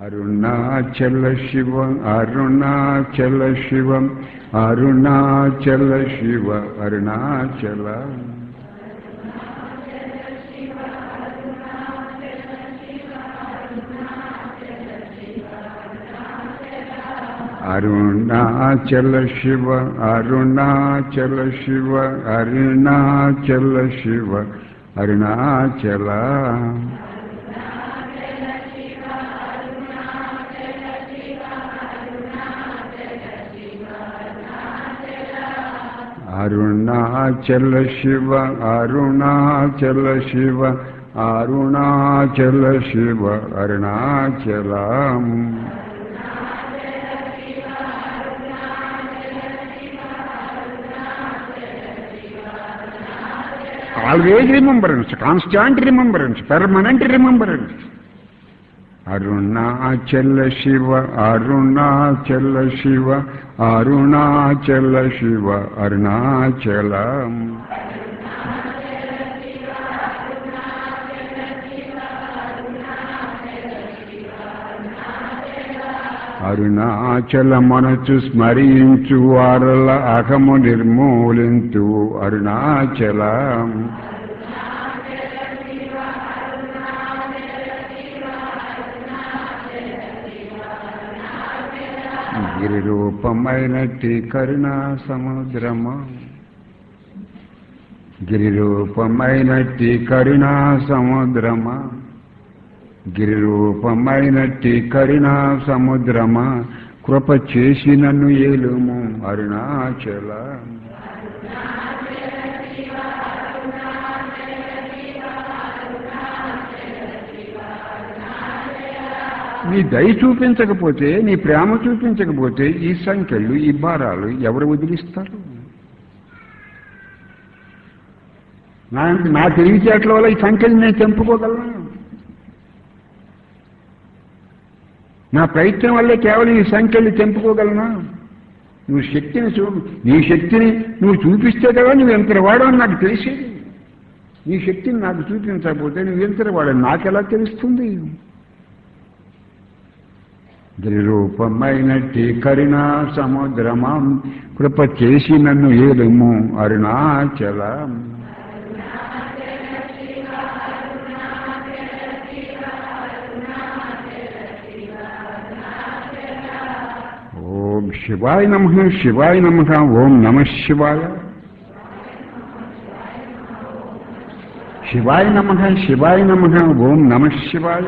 अरुणाचल शिवम अरुणाचल शिवम अरुणाचल शिव अरुणाचल। अरुणाचल शिव अरुणाचल शिव अरुणाचल शिव अरुणाचल। அருணாச்சல சிவ அருணாச்சல சிவ அருணாச்சல சிவ Arunachalam Always remembrance, constant remembrance, permanent remembrance. Arunachal Shiva Arunachal Shiva Arunachal. Shiva Arunachalam Arunachal మనసు స్మరించు వారల అహము నిర్మూలించు అరుణాచలం. గిరి రూపమైనట్టి కరుణా సముద్రము. గిరి రూపమైనట్టి కరుణా సముద్రమా. గిరి రూపమైనట్టి కరుణా సముద్రమా. కృప చేసి నన్ను ఏలుము అరుణాచల. నీ దయ చూపించకపోతే నీ ప్రేమ చూపించకపోతే ఈ సంఖ్యలు ఈ భారాలు ఎవరు వదిలిస్తారు? నా నా తెలివితేటల వల్ల ఈ సంఖ్యలు నేను తెంపుకోగలను. నా ప్రయత్నం వల్లే కేవలం ఈ సంఖ్యలు తెంపుకోగలనా. నువ్వు శక్తిని చూ నీ శక్తిని నువ్వు చూపిస్తే కదా నువ్వు ఎంత అని నాకు తెలిసేది. నీ శక్తిని నాకు చూపించకపోతే నువ్వు ఎంత వాడని నాకెలా తెలుస్తుంది? రూపమైనట్టి కరుణా సముద్రమం కృప చేసి నన్ను ఏలుము అరుణాచలం ఓం శివాయ నమ శివాయ నమ ఓం నమ శివాయ శివాయ నమ శివాయ నమ ఓం నమ శివాయ